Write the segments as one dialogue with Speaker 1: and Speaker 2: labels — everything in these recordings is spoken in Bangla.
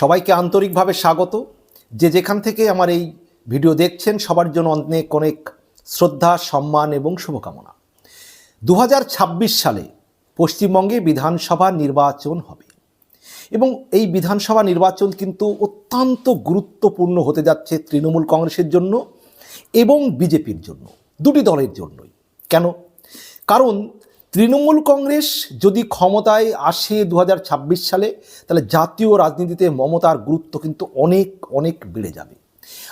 Speaker 1: সবাইকে আন্তরিকভাবে স্বাগত। যে যেখান থেকে আমার এই ভিডিও দেখছেন, সবার জন্য অনেক অনেক শ্রদ্ধা, সম্মান এবং শুভকামনা। দু হাজার ছাব্বিশ সালে পশ্চিমবঙ্গে বিধানসভা নির্বাচন হবে এবং এই বিধানসভা নির্বাচন কিন্তু অত্যন্ত গুরুত্বপূর্ণ হতে যাচ্ছে তৃণমূল কংগ্রেসের জন্য এবং বিজেপির জন্য, দুটি দলের জন্যই। কেন? কারণ তৃণমূল কংগ্রেস যদি ক্ষমতায় আসে দু হাজার ছাব্বিশ সালে, তাহলে জাতীয় রাজনীতিতে মমতার গুরুত্ব কিন্তু অনেক অনেক বেড়ে যাবে।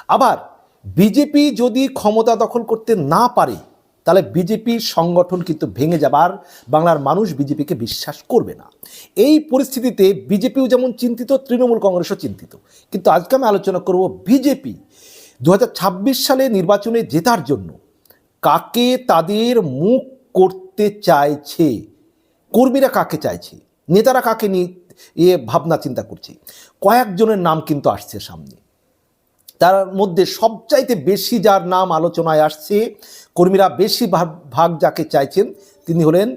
Speaker 1: আবার বিজেপি যদি ক্ষমতা দখল করতে না পারে, তাহলে বিজেপির সংগঠন কিন্তু ভেঙে যাবে আর বাংলার মানুষ বিজেপিকে বিশ্বাস করবে না। এই পরিস্থিতিতে বিজেপিও যেমন চিন্তিত, তৃণমূল কংগ্রেসও চিন্তিত। কিন্তু আজকে আমি আলোচনা করব বিজেপি। দু হাজার ছাব্বিশ সালে নির্বাচনে জেতার জন্য কাকে তাদের মুখ করতে চাইছে? কর্মীরা কাকে চাইছে? নেতারা কাকে নিয়ে ইয়ে ভাবনা চিন্তা করছে? কয়েকজনের নাম কিন্তু আসছে সামনে। তার মধ্যে সবচাইতে বেশি যার নাম আলোচনায় আসছে, কর্মীরা বেশি ভাগ ভাগ যাকে চাইছেন, তিনি হলেন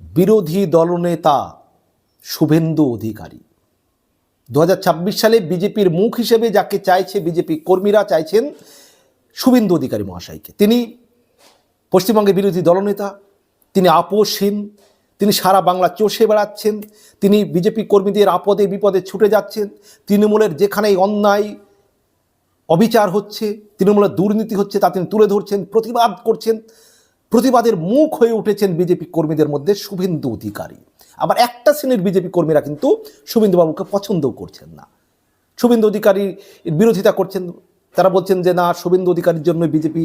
Speaker 1: বিরোধী দলনেতা শুভেন্দু অধিকারী। দু হাজার ছাব্বিশ সালে বিজেপির মুখ হিসেবে যাকে চাইছে বিজেপি কর্মীরা চাইছেন শুভেন্দু অধিকারী মহাশয়কে। তিনি পশ্চিমবঙ্গের বিরোধী দলনেতা তিনি আপোষহীন, তিনি সারা বাংলা চষে বেড়াচ্ছেন, তিনি বিজেপি কর্মীদের আপদে বিপদে ছুটে যাচ্ছেন, তৃণমূলের যেখানেই অন্যায়, অবিচার হচ্ছে, তৃণমূলের দুর্নীতি হচ্ছে তা তিনি তুলে ধরছেন, প্রতিবাদ করছেন, প্রতিবাদের মুখ হয়ে উঠেছেন বিজেপি কর্মীদের মধ্যে শুভেন্দু অধিকারী। আবার একটা শ্রেণির বিজেপি কর্মীরা কিন্তু শুভেন্দুবাবুকে পছন্দও করছেন না। শুভেন্দু অধিকারীর বিরোধিতা করছেন, তারা বলছেন যে না, শুভেন্দু অধিকারীর জন্য বিজেপি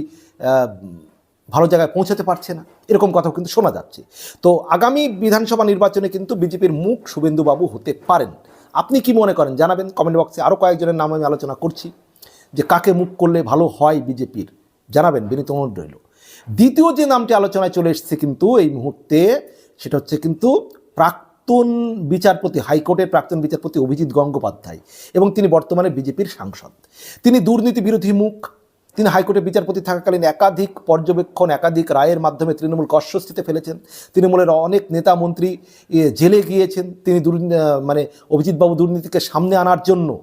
Speaker 1: ভালো জায়গায় পৌঁছাতে পারছে না। এরকম কথাও কিন্তু শোনা যাচ্ছে। তো আগামী বিধানসভা নির্বাচনে কিন্তু বিজেপির মুখ শুভেন্দুবাবু হতে পারেন। আপনি কি মনে করেন? জানাবেন কমেন্ট বক্সে আরও কয়েকজনের নাম আমি আলোচনা করছি যে কাকে মুখ করলে ভালো হয় বিজেপির। জানাবেন বিনীত অনুরোধ রইল। দ্বিতীয় যে নামটি আলোচনায় চলে এসেছে কিন্তু এই মুহূর্তে সেটা হচ্ছে কিন্তু প্রাক্তন বিচারপতি, হাইকোর্টের প্রাক্তন বিচারপতি অভিজিৎ গঙ্গোপাধ্যায় এবং তিনি বর্তমানে বিজেপির সাংসদ। তিনি দুর্নীতি বিরোধী মুখ তিনি হাইকোর্টের বিচারপতি থাকাকালীন একাধিক পর্যবেক্ষণ, একাধিক রায়ের মাধ্যমে তৃণমূল কষ্টস্থিতে ফেলেছেন। তৃণমূলের অনেক নেতা মন্ত্রী জেলে গিয়েছেন। তিনি দুর্নী- মানে অভিজিৎবাবু দুর্নীতিকে সামনে আনার জন্য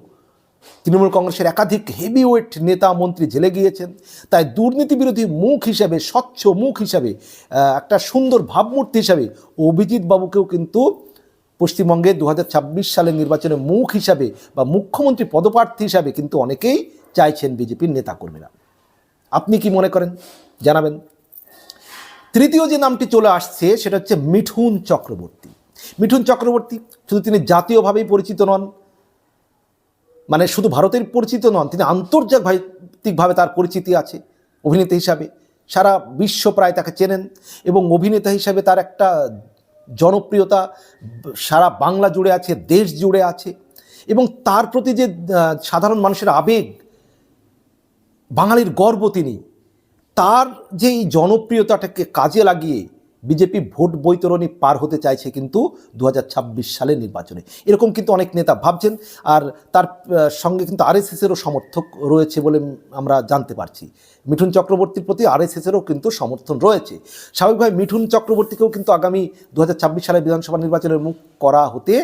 Speaker 1: তৃণমূল কংগ্রেসের একাধিক হেভিওয়েট নেতা মন্ত্রী জেলে গিয়েছেন। তাই দুর্নীতি বিরোধী মুখ হিসাবে, স্বচ্ছ মুখ হিসাবে একটা সুন্দর ভাবমূর্তি হিসাবে অভিজিৎ বাবুকেও কিন্তু পশ্চিমবঙ্গে দু হাজার সালের নির্বাচনে মুখ হিসাবে বা মুখ্যমন্ত্রী পদপ্রার্থী হিসাবে কিন্তু অনেকেই চাইছেন বিজেপির নেতাকর্মীরা। আপনি কি মনে করেন? জানাবেন। তৃতীয় যে নামটি চলে আসছে, সেটা হচ্ছে মিঠুন চক্রবর্তী। মিঠুন চক্রবর্তী শুধু তিনি জাতীয়ভাবেই পরিচিত নন মানে শুধু ভারতের পরিচিত নন, তিনি আন্তর্জাতিকভাবে তার পরিচিতি আছে অভিনেতা হিসাবে। সারা বিশ্ব প্রায় তাকে চেনেন এবং অভিনেতা হিসাবে তার একটা জনপ্রিয়তা সারা বাংলা জুড়ে আছে, দেশ জুড়ে আছে এবং তার প্রতি যে সাধারণ মানুষের আবেগ বাঙালির গর্ব তিনি। তার যে এই জনপ্রিয়তাটাকে কাজে লাগিয়ে বিজেপি ভোট বৈতরণী পার হতে চাইছে কিন্তু দু হাজার ছাব্বিশ সালের নির্বাচনে। এরকম কিন্তু অনেক নেতা ভাবছেন আর তার সঙ্গে কিন্তু আরএসএসেরও সমর্থক রয়েছে বলে আমরা জানতে পারছি। মিঠুন চক্রবর্তীর প্রতি আরএসএসেরও কিন্তু সমর্থন রয়েছে। স্বাভাবিকভাবে মিঠুন চক্রবর্তীকেও কিন্তু আগামী দু সালের বিধানসভা নির্বাচনের মুখ করা হতে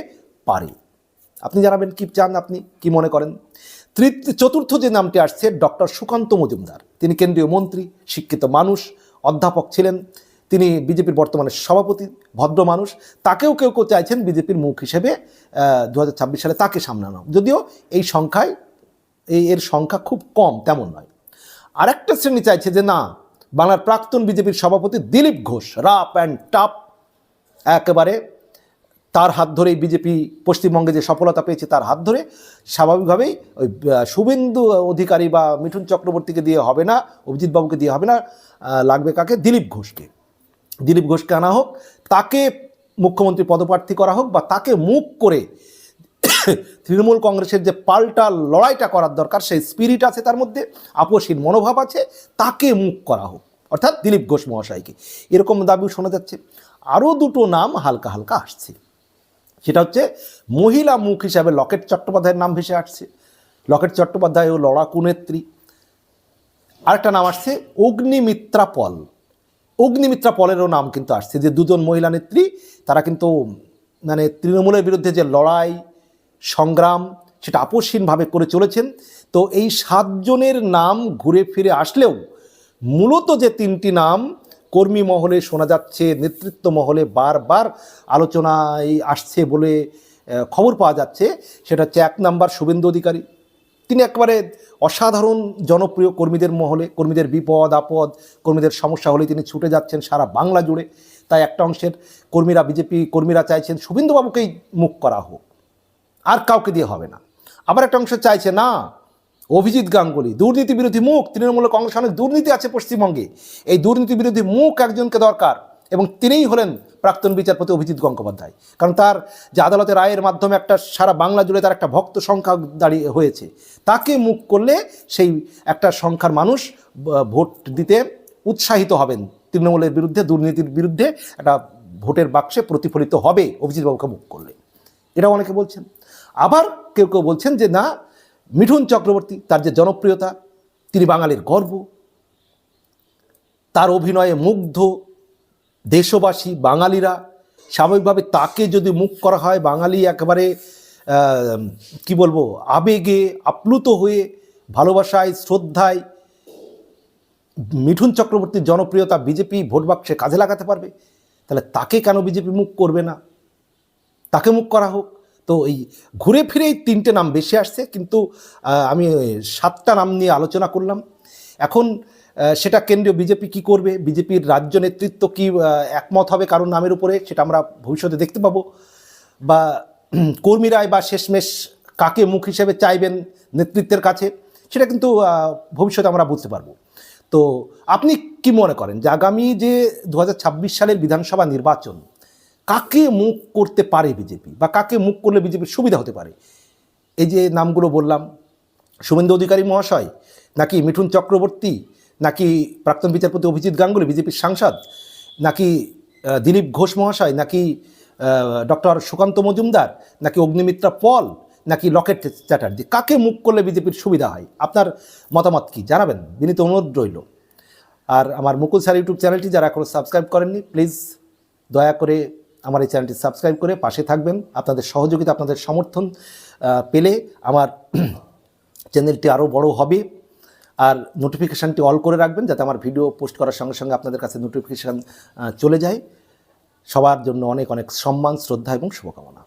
Speaker 1: পারে। আপনি জানাবেন কি চান, আপনি কি মনে করেন? তৃতীয় চতুর্থ যে নামটি আসছে, ডক্টর সুকান্ত মজুমদার। তিনি কেন্দ্রীয় মন্ত্রী, শিক্ষিত মানুষ, অধ্যাপক ছিলেন। তিনি বিজেপির বর্তমানে সভাপতি, ভদ্র মানুষ। তাকেও কেউ কেউ চাইছেন বিজেপির মুখ হিসেবে দু হাজার ছাব্বিশ সালে তাকে সামলানো। যদিও এই সংখ্যায়, এই এর সংখ্যা খুব কম, তেমন নয়। আরেকটা শ্রেণি চাইছে যে, না, বাংলার প্রাক্তন বিজেপির সভাপতি দিলীপ ঘোষ, রাপ অ্যান্ড টাপ, একেবারে তার হাত ধরেই বিজেপি পশ্চিমবঙ্গে যে সফলতা পেয়েছে তার হাত ধরে স্বাভাবিকভাবেই ওই শুভেন্দু অধিকারী বা মিঠুন চক্রবর্তীকে দিয়ে হবে না, অভিজিৎবাবুকে দিয়ে হবে না লাগবে কাকে? দিলীপ ঘোষকে। দিলীপ ঘোষকে আনা হোক, তাকে মুখ্যমন্ত্রী পদপ্রার্থী করা হোক বা তাকে মুখ করে তৃণমূল কংগ্রেসের যে পাল্টা লড়াইটা করার দরকার, সেই স্পিরিট আছে তার মধ্যে, আপোষহীন মনোভাব আছে, তাকে মুখ করা হোক। অর্থাৎ দিলীপ ঘোষ মহাশয়কে। এরকম দাবিও শোনা যাচ্ছে। আরও দুটো নাম হালকা হালকা আসছে। সেটা হচ্ছে মহিলা মুখ হিসাবে লকেট চট্টোপাধ্যায়ের নাম ভেসে আসছে। লকেট চট্টোপাধ্যায় ও লড়াকু নেত্রী আরেকটা নাম আসছে অগ্নিমিত্রা পল। অগ্নিমিত্রা পলেরও নাম কিন্তু আসছে যে দুজন মহিলা নেত্রী, তারা কিন্তু মানে তৃণমূলের বিরুদ্ধে যে লড়াই, সংগ্রাম, সেটা আপোষহীনভাবে করে চলেছেন। তো এই সাতজনের নাম ঘুরে ফিরে আসলেও মূলত যে তিনটি নাম কর্মী মহলে শোনা যাচ্ছে, নেতৃত্ব মহলে বারবার আলোচনায় আসছে বলে খবর পাওয়া যাচ্ছে। সেটা হচ্ছে এক নাম্বার শুভেন্দু অধিকারী। তিনি একবারে অসাধারণ জনপ্রিয় কর্মীদের মহলে, কর্মীদের বিপদ, আপদ, কর্মীদের সমস্যা হলে তিনি ছুটে যাচ্ছেন সারা বাংলা জুড়ে। তাই একটা অংশের কর্মীরা, বিজেপি কর্মীরা চাইছেন শুভেন্দুবাবুকেই মুখ করা হোক। আর কাউকে দিয়ে হবে না। আবার একটা অংশ চাইছে, না অভিজিৎ গাঙ্গুলি, দুর্নীতি বিরোধী মুখ তৃণমূল কংগ্রেস অনেক দুর্নীতি আছে পশ্চিমবঙ্গে। এই দুর্নীতি বিরোধী মুখ একজনকে দরকার এবং তিনিই হলেন প্রাক্তন বিচারপতি অভিজিৎ গঙ্গোপাধ্যায়। কারণ তার যে আদালতের রায়ের মাধ্যমে একটা সারা বাংলা জুড়ে তার একটা ভক্ত সংখ্যা দাঁড়িয়ে হয়েছে। তাকে মুখ করলে সেই একটা সংখ্যার মানুষ ভোট দিতে উৎসাহিত হবেন। তৃণমূলের বিরুদ্ধে, দুর্নীতির বিরুদ্ধে একটা ভোটের বাক্সে প্রতিফলিত হবে অভিজিৎবাবুকে মুখ করলে। এটাও অনেকে বলছেন। আবার কেউ কেউ বলছেন যে না মিঠুন চক্রবর্তী, তার যে জনপ্রিয়তা, তিনি বাঙালির গর্ব। তার অভিনয়ে মুগ্ধ দেশবাসী, বাঙালিরা। স্বাভাবিকভাবে তাকে যদি মুখ করা হয়, বাঙালি একেবারে কি বলব, আবেগে আপ্লুত হয়ে, ভালোবাসায়, শ্রদ্ধায় মিঠুন চক্রবর্তীর জনপ্রিয়তা বিজেপি ভোট বাক্সে কাজে লাগাতে পারবে। তাহলে তাকে কেন বিজেপি মুখ করবে না? তাকে মুখ করা হোক। তো এই ঘুরে ফিরে এই তিনটে নাম বেশি আসছে, কিন্তু আমি সাতটা নাম নিয়ে আলোচনা করলাম। এখন সেটা কেন্দ্রীয় বিজেপি কি করবে? বিজেপির রাজ্য নেতৃত্ব কি একমত হবে কারণ নামের উপরে, সেটা আমরা ভবিষ্যতে দেখতে পাবো। বা কর্মীরাই বা শেষমেশ কাকে মুখ হিসেবে চাইবেন নেতৃত্বের কাছে, সেটা কিন্তু ভবিষ্যতে আমরা বুঝতে পারব। তো আপনি কি মনে করেন যে আগামী যে দু হাজার ছাব্বিশ সালের বিধানসভা নির্বাচন কাকে মুখ করতে পারে বিজেপি? বা কাকে মুখ করলে বিজেপির সুবিধা হতে পারে? এই যে নামগুলো বললাম, শুভেন্দু অধিকারী মহাশয়, নাকি মিঠুন চক্রবর্তী, নাকি প্রাক্তন বিচারপতি অভিজিৎ গাঙ্গুলি, বিজেপির সাংসদ, নাকি দিলীপ ঘোষ মহাশয়, নাকি ডক্টর সুকান্ত মজুমদার, নাকি অগ্নিমিত্রা পল, নাকি লকেট চ্যাটার্জি? কাকে মুখ করলে বিজেপির সুবিধা হয়? আপনার মতামত কি? জানাবেন। বিনীত অনুরোধ রইল। আর আমার মুকুল স্যার ইউটিউব চ্যানেলটি যারা এখনও সাবস্ক্রাইব করেননি, প্লিজ দয়া করে আমার এই চ্যানেলটি সাবস্ক্রাইব করে পাশে থাকবেন। আপনাদের সহযোগিতা, আপনাদের সমর্থন পেলে আমার চ্যানেলটি আরও বড় হবে। আর নোটিফিকেশানটি অল করে রাখবেন যাতে আমার ভিডিও পোস্ট করার সঙ্গে সঙ্গে আপনাদের কাছে নোটিফিকেশান চলে যায়। সবার জন্য অনেক অনেক সম্মান, শ্রদ্ধা এবং শুভকামনা।